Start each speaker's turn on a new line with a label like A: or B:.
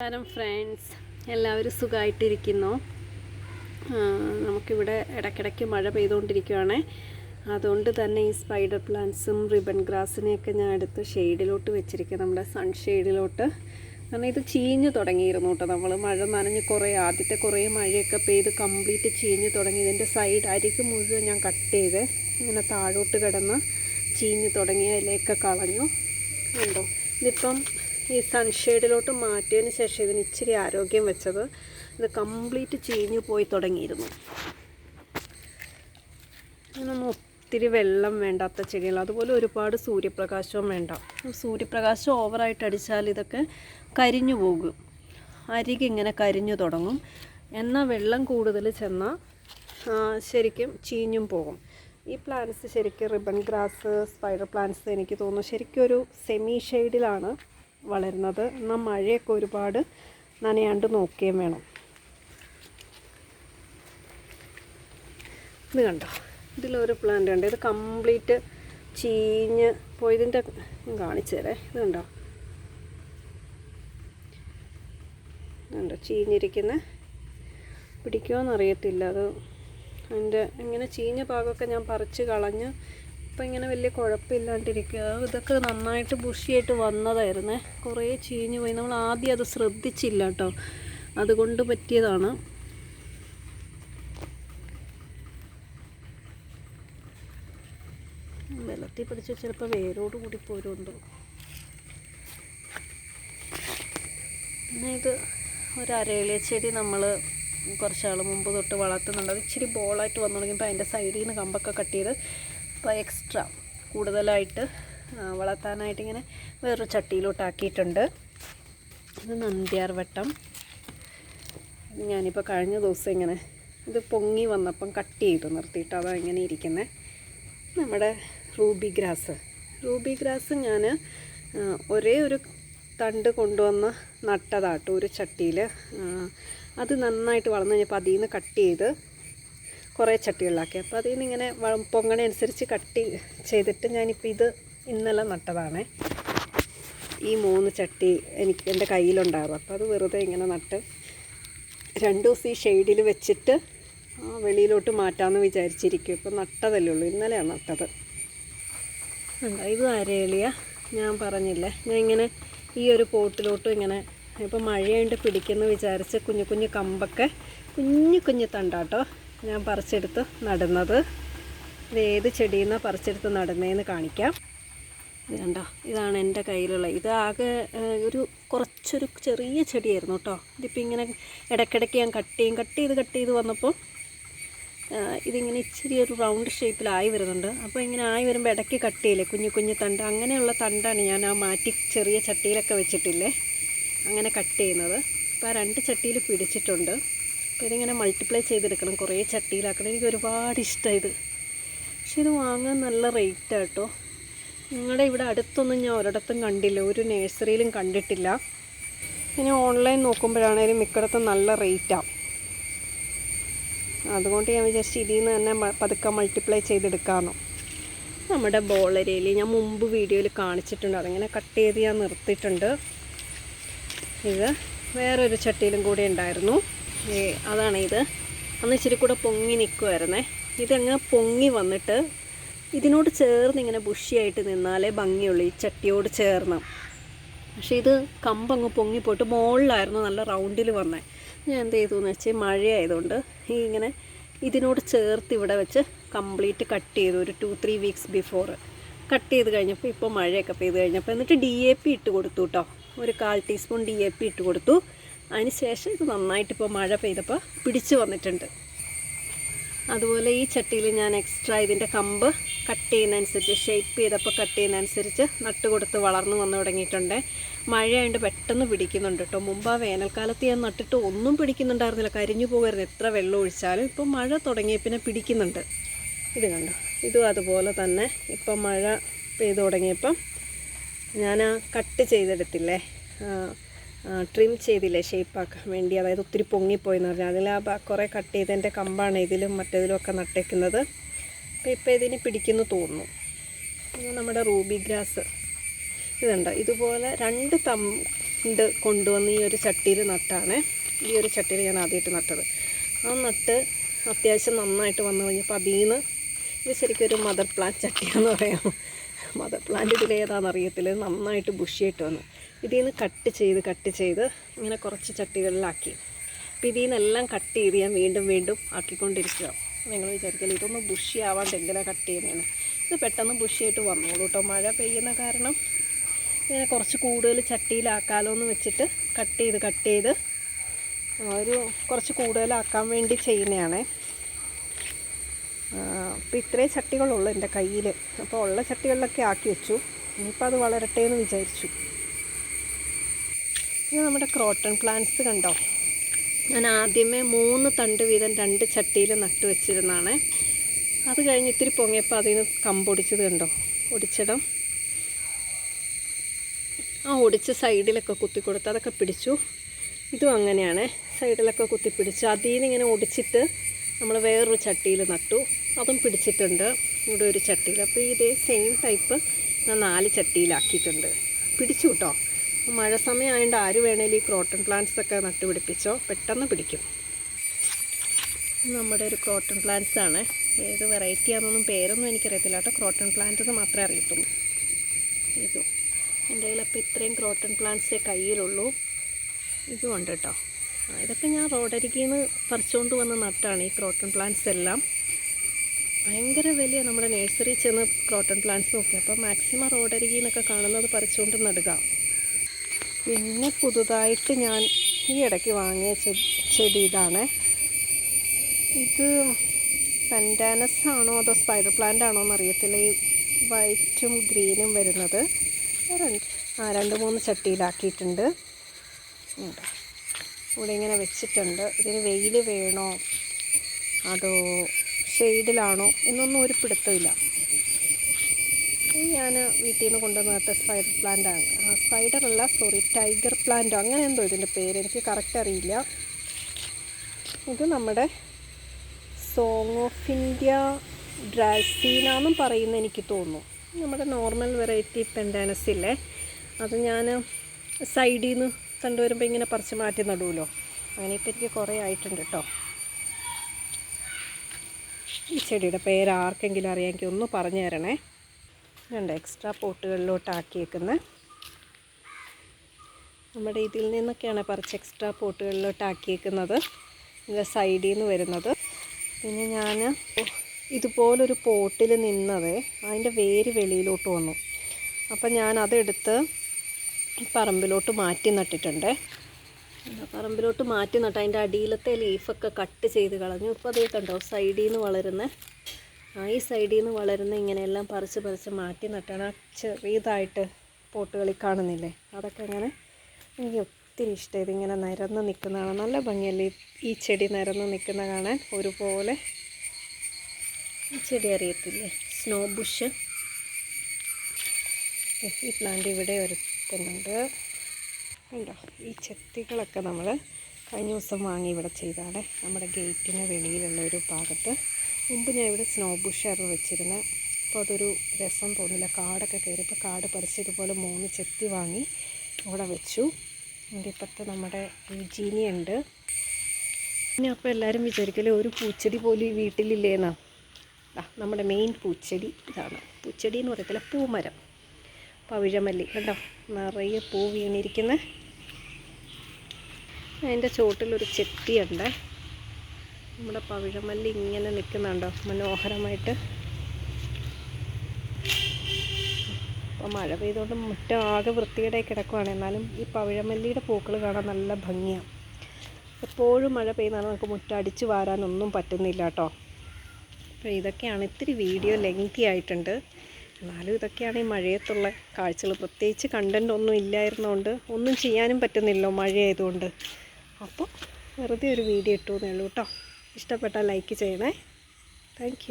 A: നമസ്കാരം ഫ്രണ്ട്സ് എല്ലാവരും സുഖമായിട്ടിരിക്കുന്നു നമുക്കിവിടെ ഇടയ്ക്കിടയ്ക്ക് മഴ പെയ്തുകൊണ്ടിരിക്കുകയാണ് അതുകൊണ്ട് തന്നെ ഈ സ്പൈഡർ പ്ലാന്റ്സും റിബൺ ഗ്രാസിനെയൊക്കെ ഞാൻ എടുത്ത് ഷെയ്ഡിലോട്ട് വെച്ചിരിക്കുക നമ്മുടെ സൺഷെയ്ഡിലോട്ട് കാരണം ഇത് ചീഞ്ഞ് തുടങ്ങിയിരുന്നു കേട്ടോ നമ്മൾ മഴ നനഞ്ഞ് കുറേ ആദ്യത്തെ കുറേ മഴയൊക്കെ പെയ്ത് കംപ്ലീറ്റ് ചീഞ്ഞ് തുടങ്ങി. ഇതിന്റെ സൈഡ് അരിക്ക് മുഴുവൻ ഞാൻ കട്ട് ചെയ്ത് ഇങ്ങനെ താഴോട്ട് കിടന്ന് ചീഞ്ഞ് തുടങ്ങിയ ഇലയൊക്കെ കളഞ്ഞു. ഉണ്ടോ ഇതിപ്പം ഈ സൺഷെയ്ഡിലോട്ട് മാറ്റിയതിന് ശേഷം ഇതിന് ഇച്ചിരി ആരോഗ്യം വെച്ചത് ഇത് കംപ്ലീറ്റ് ചീഞ്ഞു പോയി തുടങ്ങിയിരുന്നു. ഇതിനൊന്നും ഒത്തിരി വെള്ളം വേണ്ടാത്ത ചെടികൾ അതുപോലെ ഒരുപാട് സൂര്യപ്രകാശവും വേണ്ട. സൂര്യപ്രകാശം ഓവറായിട്ട് അടിച്ചാൽ ഇതൊക്കെ കരിഞ്ഞു പോകും. അരികെ ഇങ്ങനെ കരിഞ്ഞു തുടങ്ങും. എന്നാൽ വെള്ളം കൂടുതൽ ചെന്നാൽ ശരിക്കും ചീഞ്ഞും പോകും. ഈ പ്ലാന്റ്സ് ശരിക്കും റിബൺ ഗ്രാസ് സ്പൈഡർ പ്ലാന്റ്സ് എനിക്ക് തോന്നുന്നു. ശരിക്കും ഒരു സെമി ഷെയ്ഡിലാണ് വളരുന്നത്. എന്നാൽ മഴയൊക്കെ ഒരുപാട് നനയാണ്ട് നോക്കുകയും വേണം. ഇത് കണ്ടോ? ഇതിലൊരു പ്ലാന്റ് ഉണ്ട്. ഇത് കംപ്ലീറ്റ് ചീഞ്ഞ് പോയതിന്റെ കാണിച്ചു തരാം. ഇത് കണ്ടോ? ഇതുണ്ടോ ചീഞ്ഞിരിക്കുന്ന. പിടിക്കുമോയെന്നറിയത്തില്ല അത് അതിന്റെ ഇങ്ങനെ ചീഞ്ഞ ഭാഗമൊക്കെ ഞാൻ പറിച്ച് കളഞ്ഞ് ഇപ്പം ഇങ്ങനെ വലിയ കുഴപ്പമില്ലാണ്ടിരിക്കുക. ഇതൊക്കെ നന്നായിട്ട് ബുഷിയായിട്ട് വന്നതായിരുന്നേ. കുറേ ചീഞ്ഞ് പോയി. നമ്മൾ ആദ്യം അത് ശ്രദ്ധിച്ചില്ല കേട്ടോ. അതുകൊണ്ട് പറ്റിയതാണ്. വെള്ളത്തിൽ പിടിച്ച് ചിലപ്പോൾ വേരോട് കൂടി പോരുണ്ടോ? പിന്നെ ഇത് ഒരു അരയില ചെടി നമ്മൾ കുറച്ചാൾ മുമ്പ് തൊട്ട് വളർത്തുന്നുണ്ട്. അത് ഇച്ചിരി ബോളായിട്ട് വന്നു തുടങ്ങിയപ്പോൾ അതിന്റെ സൈഡിൽ നിന്ന് കമ്പൊക്കെ കട്ട് ചെയ്ത് ഇപ്പോൾ എക്സ്ട്രാ കൂടുതലായിട്ട് വളർത്താനായിട്ട് ഇങ്ങനെ വേറൊരു ചട്ടിയിലോട്ടാക്കിയിട്ടുണ്ട്. ഇത് നന്ദ്യാർ വട്ടം. ഞാനിപ്പോൾ കഴിഞ്ഞ ദിവസം ഇങ്ങനെ ഇത് പൊങ്ങി വന്നപ്പം കട്ട് ചെയ്ത് നിർത്തിയിട്ട് അതാ ഇങ്ങനെ ഇരിക്കുന്നത് നമ്മുടെ റൂബി ഗ്രാസ് റൂബി ഗ്രാസ് ഞാൻ ഒരേ ഒരു തണ്ട് കൊണ്ടുവന്ന് നട്ടതാട്ടോ ഒരു ചട്ടിയിൽ അത് നന്നായിട്ട് വളർന്നു കഴിഞ്ഞപ്പോൾ അതിൽ നിന്ന് കട്ട് ചെയ്ത് കുറേ ചട്ടികളിലാക്കി. അപ്പോൾ അതിൽ നിന്ന് ഇങ്ങനെ വ- പൊങ്ങണ അനുസരിച്ച് കട്ട് ചെയ്തിട്ട് ഞാനിപ്പോൾ ഇത് ഇന്നലെ നട്ടതാണേ. ഈ മൂന്ന് ചട്ടി എനിക്ക് എന്റെ കയ്യിലുണ്ടായിരുന്നു. അപ്പോൾ അത് വെറുതെ ഇങ്ങനെ നട്ട് രണ്ട് ദിവസം ഈ ഷെയ്ഡിൽ വെച്ചിട്ട് വെളിയിലോട്ട് മാറ്റാമെന്ന് വിചാരിച്ചിരിക്കും ഇപ്പോൾ നട്ടതല്ലേ ഉള്ളൂ. ഇന്നലെയാണ് നട്ടത്. ഇത് അരേളിയ. ഞാൻ പറഞ്ഞില്ലേ ഞാൻ ഇങ്ങനെ ഈ ഒരു പോട്ടിലോട്ടും ഇങ്ങനെ ഇപ്പോൾ മഴയുണ്ട് പിടിക്കുന്നു വിചാരിച്ച് കുഞ്ഞു കുഞ്ഞു കമ്പൊക്കെ കുഞ്ഞു കുഞ്ഞു തണ്ടാട്ടോ. ഞാൻ പറിച്ചെടുത്ത് നടുന്നത്. ഇത് ഏത് ചെടിയിൽ നിന്നാണ് പറിച്ചെടുത്ത് നടുന്നതെന്ന് കാണിക്കാം. ഇത് കണ്ടോ? ഇതാണ് എന്റെ കയ്യിലുള്ള. ഇത് ആകെ ഒരു കുറച്ചൊരു ചെറിയ ചെടിയായിരുന്നു കേട്ടോ. ഇതിപ്പോൾ ഇങ്ങനെ ഇടയ്ക്കിടയ്ക്ക് ഞാൻ കട്ട് ചെയ്യും. കട്ട് ചെയ്ത് കട്ട് ചെയ്ത് വന്നപ്പോൾ ഇതിങ്ങനെ ഇച്ചിരി ഒരു റൗണ്ട് ഷേപ്പിലായി വരുന്നുണ്ട്. അപ്പോൾ ഇങ്ങനെ ആയി വരുമ്പോൾ ഇടയ്ക്ക് കട്ട് ചെയ്യില്ലേ? കുഞ്ഞു കുഞ്ഞു തണ്ട്. അങ്ങനെയുള്ള തണ്ടാണ് ഞാൻ ആ മാറ്റി ചെറിയ ചട്ടിയിലൊക്കെ വെച്ചിട്ടില്ലേ? അങ്ങനെ കട്ട് ചെയ്യുന്നത്. അപ്പോൾ ആ രണ്ട് ചട്ടിയിൽ പിടിച്ചിട്ടുണ്ട്. അപ്പോൾ ഇതിങ്ങനെ മൾട്ടിപ്ലൈ ചെയ്തെടുക്കണം. കുറേ ചട്ടിയിലാക്കണം. എനിക്ക് ഒരുപാട് ഇഷ്ടമായത് പക്ഷേ ഇത് വാങ്ങാൻ നല്ല റേറ്റ് കേട്ടോ നിങ്ങളുടെ ഇവിടെ അടുത്തൊന്നും ഞാൻ ഒരിടത്തും കണ്ടില്ല. ഒരു നേഴ്സറിയിലും കണ്ടിട്ടില്ല. ഇനി ഓൺലൈൻ നോക്കുമ്പോഴാണേലും മിക്കടത്തും നല്ല റേറ്റാണ് അതുകൊണ്ട് ഞാൻ വിചാരിച്ചു ഇതിൽ നിന്ന് തന്നെ പതുക്കെ മൾട്ടിപ്ലൈ ചെയ്തെടുക്കാമെന്നോ നമ്മുടെ ബോളരയിൽ ഞാൻ മുമ്പ് വീഡിയോയിൽ കാണിച്ചിട്ടുണ്ട്. അതിങ്ങനെ കട്ട് ചെയ്ത് ഞാൻ നിർത്തിയിട്ടുണ്ട്. ഇത് വേറൊരു ചട്ടിയിലും കൂടി ഉണ്ടായിരുന്നു. അതാണ് ഇത്. അന്ന് ഇച്ചിരി കൂടെ പൊങ്ങി നിൽക്കുമായിരുന്നേ ഇതങ്ങനെ പൊങ്ങി വന്നിട്ട് ഇതിനോട് ചേർന്ന് ഇങ്ങനെ ബുഷിയായിട്ട് നിന്നാലേ ഭംഗിയുള്ളൂ ഈ ചട്ടിയോട് ചേർന്ന്. പക്ഷേ ഇത് കമ്പങ്ങ് പൊങ്ങിപ്പോയിട്ട് മുകളിലായിരുന്നു നല്ല റൗണ്ടിൽ വന്നേ. ഞാൻ എന്ത് ചെയ്തു എന്ന് വെച്ചാൽ മഴയായതുകൊണ്ട് ഈ ഇങ്ങനെ ഇതിനോട് ചേർത്ത് ഇവിടെ വെച്ച് കംപ്ലീറ്റ് കട്ട് ചെയ്തു ഒരു two three weeks before cut ചെയ്ത് കഴിഞ്ഞപ്പോൾ ഇപ്പോൾ മഴയൊക്കെ പെയ്ത് കഴിഞ്ഞപ്പോൾ എന്നിട്ട് ഡി എ പി ഇട്ട് കൊടുത്തു കേട്ടോ. ഒരു കാൽ ടീസ്പൂൺ ഡി എ പി ഇട്ട് കൊടുത്തു. അതിന് ശേഷം ഇത് നന്നായിട്ട് ഇപ്പോൾ മഴ പെയ്തപ്പോൾ പിടിച്ചു വന്നിട്ടുണ്ട്. അതുപോലെ ഈ ചട്ടിയിൽ ഞാൻ എക്സ്ട്രാ ഇതിന്റെ കമ്പ് കട്ട് ചെയ്യുന്നതനുസരിച്ച് ഷേപ്പ് ചെയ്തപ്പോൾ കട്ട് ചെയ്യുന്നതനുസരിച്ച് നട്ട് കൊടുത്ത് വളർന്നു വന്നു തുടങ്ങിയിട്ടുണ്ട്. മഴയായതുകൊണ്ട് പെട്ടെന്ന് പിടിക്കുന്നുണ്ട് കേട്ടോ മുമ്പ് ആ വേനൽക്കാലത്ത് ഞാൻ നട്ടിട്ട് ഒന്നും പിടിക്കുന്നുണ്ടായിരുന്നില്ല. കരിഞ്ഞു പോകായിരുന്നു എത്ര വെള്ളം ഒഴിച്ചാലും. ഇപ്പം മഴ തുടങ്ങിയ പിന്നെ പിടിക്കുന്നുണ്ട്. ഇത് കണ്ടോ? ഇതും അതുപോലെ തന്നെ ഇപ്പം മഴ പെയ്തു തുടങ്ങിയപ്പം ഞാൻ കട്ട് ചെയ്തെടുത്തില്ലേ? ട്രിം ചെയ്തില്ലേ ഷേപ്പാക്കാൻ വേണ്ടി? അതായത് ഒത്തിരി പൊങ്ങിപ്പോയെന്ന് പറഞ്ഞാൽ അതിൽ ആ കുറേ കട്ട് ചെയ്തതിന്റെ കമ്പാണ് ഇതിലും മറ്റേതിലും ഒക്കെ നട്ടേക്കുന്നത്. അപ്പോൾ ഇപ്പോൾ ഇതിന് പിടിക്കുന്നു തോന്നുന്നു. നമ്മുടെ റൂബി ഗ്രാസ്. ഇതുണ്ട്. ഇതുപോലെ രണ്ട് തണ്ട് കൊണ്ടുവന്ന് ഈ ഒരു ചട്ടിയിൽ നട്ടാണ്. ഈ ഒരു ചട്ടിയിൽ ഞാൻ ആദ്യമായിട്ട് നട്ടത്. ആ നട്ട് അത്യാവശ്യം നന്നായിട്ട് വന്നു കഴിഞ്ഞപ്പോൾ അതിൽ നിന്ന് ഇത് ശരിക്കും ഒരു മദർ പ്ലാന്റ് ചട്ടിയാന്ന് പറയാം. മദർ പ്ലാന്റ് ഇതിലേതാണെന്ന് അറിയത്തില്ല. നന്നായിട്ട് ബുഷിയായിട്ട് വന്നു. ഇതിൽ നിന്ന് കട്ട് ചെയ്ത് കട്ട് ചെയ്ത് ഇങ്ങനെ കുറച്ച് ചട്ടികളിലാക്കി. അപ്പോൾ ഇതിൽ നിന്നെല്ലാം കട്ട് ചെയ്ത് ഞാൻ വീണ്ടും വീണ്ടും ആക്കിക്കൊണ്ടിരിക്കുക നിങ്ങൾ വിചാരിക്കില്ല ഇതൊന്ന് ബുഷി ആവാണ്ട് എന്തിനാണ് കട്ട് ചെയ്യുന്നതെന്ന് ഇത് പെട്ടെന്ന് ബുഷിയായിട്ട് വന്നോളൂ കേട്ടോ മഴ പെയ്യുന്ന കാരണം ഇങ്ങനെ കുറച്ച് കൂടുതൽ ചട്ടിയിലാക്കാലോ എന്ന് വെച്ചിട്ട് കട്ട് ചെയ്ത് കട്ട് ചെയ്ത് ഒരു കുറച്ച് കൂടുതലാക്കാൻ വേണ്ടി ചെയ്യുന്നതാണേ അപ്പോൾ ഇത്രയും ചട്ടികളുള്ളൂ എന്റെ കയ്യിൽ അപ്പോൾ ഉള്ള ചട്ടികളിലൊക്കെ ആക്കി വെച്ചു. ഇനിയിപ്പോൾ അത് വളരട്ടെ എന്ന് വിചാരിച്ചു. ഇത് നമ്മുടെ ക്രോട്ടൺ പ്ലാന്റ്സ് കണ്ടോ? ഞാൻ ആദ്യമേ മൂന്ന് തണ്ട് വീതം രണ്ട് ചട്ടിയിൽ നട്ടു വെച്ചിരുന്നതാണ്. അത് കഴിഞ്ഞ് ഇത്തിരി പൊങ്ങിയപ്പോൾ അതിൽ നിന്ന് കമ്പൊടിച്ചത് കണ്ടോ? ഒടിച്ചിടം. ആ ഒടിച്ച് സൈഡിലൊക്കെ കുത്തി കൊടുത്ത് അതൊക്കെ പിടിച്ചു. ഇതും അങ്ങനെയാണ്. സൈഡിലൊക്കെ കുത്തി പിടിച്ചു അതിൽ നിന്ന് ഇങ്ങനെ ഒടിച്ചിട്ട് നമ്മൾ വേറൊരു ചട്ടിയിൽ നട്ടു. അതും പിടിച്ചിട്ടുണ്ട്. ഇവിടെ ഒരു ചട്ടിയിൽ. അപ്പോൾ ഇതേ സെയിം ടൈപ്പ് ഞാൻ നാല് ചട്ടിയിലാക്കിയിട്ടുണ്ട്. പിടിച്ചു കേട്ടോ. മഴ സമയമായതുകൊണ്ട് ആര് വേണേലും ഈ ക്രോട്ടൺ പ്ലാന്റ്സ് ഒക്കെ നട്ടുപിടിപ്പിച്ചോ പെട്ടെന്ന് പിടിക്കും. നമ്മുടെ ഒരു ക്രോട്ടൺ പ്ലാന്റ്സ് ആണ്. ഏത് വെറൈറ്റി ആണെന്നൊന്നും പേരൊന്നും എനിക്കറിയത്തില്ല കേട്ടോ. ക്രോട്ടൺ പ്ലാന്റ് എന്ന് മാത്രമേ അറിയത്തുള്ളൂ. ഇതും. എന്റെ കയ്യിലപ്പോൾ ഇത്രയും ക്രോട്ടൺ പ്ലാന്റ്സേ കയ്യിലുള്ളൂ. ഇതും ഉണ്ട് കേട്ടോ. ഇതൊക്കെ ഞാൻ റോഡരികിൽ നിന്ന് പറിച്ചുകൊണ്ട് വന്ന് നട്ടാണ് ഈ ക്രോട്ടൺ പ്ലാന്റ്സ് എല്ലാം. ഭയങ്കര വലിയ നമ്മുടെ നഴ്സറി ചെന്ന് ക്രോട്ടൺ പ്ലാന്റ്സ് നോക്കി. അപ്പോൾ മാക്സിമം റോഡരികിൽ നിന്നൊക്കെ കാണുന്നത് പറിച്ചുകൊണ്ട് നടുക. പിന്നെ പുതുതായിട്ട് ഞാൻ ഈ ഇടയ്ക്ക് വാങ്ങിയ ചെടി ഇതാണ്. ഇത് പെൻഡാനസ് ആണോ അതോ സ്പൈഡർ പ്ലാന്റ് ആണോ എന്നറിയത്തില്ല. ഈ വൈറ്റും ഗ്രീനും വരുന്നത്. രണ്ട് ആ രണ്ട് മൂന്ന് ചട്ടിയിലാക്കിയിട്ടുണ്ട്. ഉണ്ട്. ഇവിടെ ഇങ്ങനെ വെച്ചിട്ടുണ്ട്. ഇതിന് വെയിൽ വേണോ? അതോ ഷെയ്ഡിലാണോ? എന്നൊന്നും ഒരു പിടുത്തമില്ല. ഞാൻ വീട്ടിൽ നിന്ന് കൊണ്ടുവന്നത് നട്ട സ്പൈഡർ പ്ലാന്റ് ആണ്. ആ, സ്പൈഡർ അല്ല സോറി ടൈഗർ പ്ലാന്റോ അങ്ങനെ എന്തോ ഇതിന്റെ പേര്. എനിക്ക് കറക്റ്റ് അറിയില്ല. ഇത് നമ്മുടെ സോങ് ഓഫ് ഇന്ത്യ ഡ്രാസീന എന്നും പറയുന്ന എനിക്ക് തോന്നുന്നു. നമ്മുടെ നോർമൽ വെറൈറ്റി പെൻഡാനസ് ഇല്ലേ? അത് ഞാൻ സൈഡിൽ നിന്ന് കണ്ടുവരുമ്പോൾ ഇങ്ങനെ പറിച്ച് മാറ്റി നടുമല്ലോ അങ്ങനെ ഇപ്പം എനിക്ക് കുറേ ആയിട്ടുണ്ട് കേട്ടോ ഈ ചെടിയുടെ പേര് ആർക്കെങ്കിലും അറിയാമെങ്കിൽ ഒന്ന് പറഞ്ഞു തരണേ. രണ്ട് എക്സ്ട്രാ പോട്ടുകളിലോട്ട് ആക്കിയേക്കുന്നത് നമ്മുടെ ഇതിൽ നിന്നൊക്കെയാണ് പറിച്ച് എക്സ്ട്രാ പോട്ടുകളിലോട്ട് ആക്കിയേക്കുന്നത്. ഇതിന്റെ സൈഡിൽ നിന്ന് വരുന്നത്. പിന്നെ ഞാൻ ഇതുപോലൊരു പോട്ടിൽ നിന്നത് അതിന്റെ വേര് വെളിയിലോട്ട് വന്നു. അപ്പം ഞാൻ അതെടുത്ത് പറമ്പിലോട്ട് മാറ്റി നട്ടിട്ടുണ്ട്. പറമ്പിലോട്ട് മാറ്റി നട്ട് അതിന്റെ അടിയിലത്തെ ലീഫൊക്കെ കട്ട് ചെയ്ത് കളഞ്ഞു. ഇപ്പോൾ അതേ കണ്ടോ സൈഡിൽ നിന്ന് വളരുന്ന ആ ഈ സൈഡിൽ നിന്ന് വളരുന്ന ഇങ്ങനെയെല്ലാം പറിച്ച് പറിച്ച് മാറ്റി നട്ടാണ്. ആ ചെറിയതായിട്ട് പോട്ടുകളിൽ കാണുന്നില്ലേ? അതൊക്കെ അങ്ങനെ എനിക്ക് ഒത്തിരി ഇഷ്ടം. ഇതിങ്ങനെ നിരന്ന് നിൽക്കുന്നതാണ് നല്ല ഭംഗിയല്ലേ? ഈ- ചെടി നിരന്ന് നിൽക്കുന്ന കാണാൻ ഒരുപോലെ. ഈ ചെടി അറിയത്തില്ലേ? സ്നോ ബുഷ് ഈ പ്ലാന്റ് ഇവിടെ ഒരുത്തുന്നുണ്ട് ഉണ്ടോ ഈ ചെത്തികളൊക്കെ നമ്മൾ കഴിഞ്ഞ ദിവസം വാങ്ങി ഇവിടെ ചെയ്താണ് നമ്മുടെ ഗേറ്റിന് വെളിയിലുള്ള ഒരു ഭാഗത്ത്. മുമ്പ് ഞാൻ ഇവിടെ സ്നോ ബുഷായിരുന്നു വെച്ചിരുന്നത് അപ്പോൾ അതൊരു രസം തോന്നില്ല. കാടൊക്കെ കയറിയപ്പോൾ കാട് പറിച്ചതുപോലെ മൂന്ന് ചെത്തി വാങ്ങി ഇവിടെ വെച്ചു. എന്റെ ഇപ്പുറത്ത് നമ്മുടെ ജീനിയുണ്ട് പിന്നെ അപ്പോൾ എല്ലാവരും വിചാരിക്കല്ലേ ഒരു പൂച്ചെടി പോലും ഈ വീട്ടിലില്ലേന്നാ? ആ നമ്മുടെ മെയിൻ പൂച്ചെടി ഇതാണ്. പൂച്ചെടി എന്ന് പറയത്തില്ല പൂമരം. പവിഴമല്ലി. കണ്ടോ? നിറയെ പൂ വീണിരിക്കുന്ന അതിന്റെ ചുവട്ടിലൊരു ചെത്തിയുണ്ട് നമ്മുടെ പവിഴമല്ലി ഇങ്ങനെ നിൽക്കുന്നുണ്ടോ മനോഹരമായിട്ട്. അപ്പോൾ മഴ പെയ്തുകൊണ്ട് മുറ്റം ആകെ വൃത്തിയുടെ കിടക്കുവാണ്. എന്നാലും ഈ പവിഴമല്ലിയുടെ പൂക്കൾ കാണാൻ നല്ല ഭംഗിയാണ് എപ്പോഴും മഴ പെയ്യുന്നതാണ് നമുക്ക് മുറ്റം അടിച്ചു വാരാനൊന്നും പറ്റുന്നില്ല കേട്ടോ. അപ്പോൾ ഇതൊക്കെയാണ് ഇത്തിരി വീഡിയോ ലെങ്തി ആയിട്ടുണ്ട്. എന്നാലും ഇതൊക്കെയാണ് ഈ മഴയത്തുള്ള കാഴ്ചകൾ. പ്രത്യേകിച്ച് കണ്ടന്റ് ഒന്നും ഇല്ലായിരുന്നതുകൊണ്ട് ഒന്നും ചെയ്യാനും പറ്റുന്നില്ലല്ലോ മഴയായതുകൊണ്ട്. അപ്പോൾ വെറുതെ ഒരു വീഡിയോ ഇട്ടു എന്നേ ഉള്ളൂ കേട്ടോ ഇഷ്ടപ്പെട്ടാൽ ലൈക്ക് ചെയ്യണേ. താങ്ക്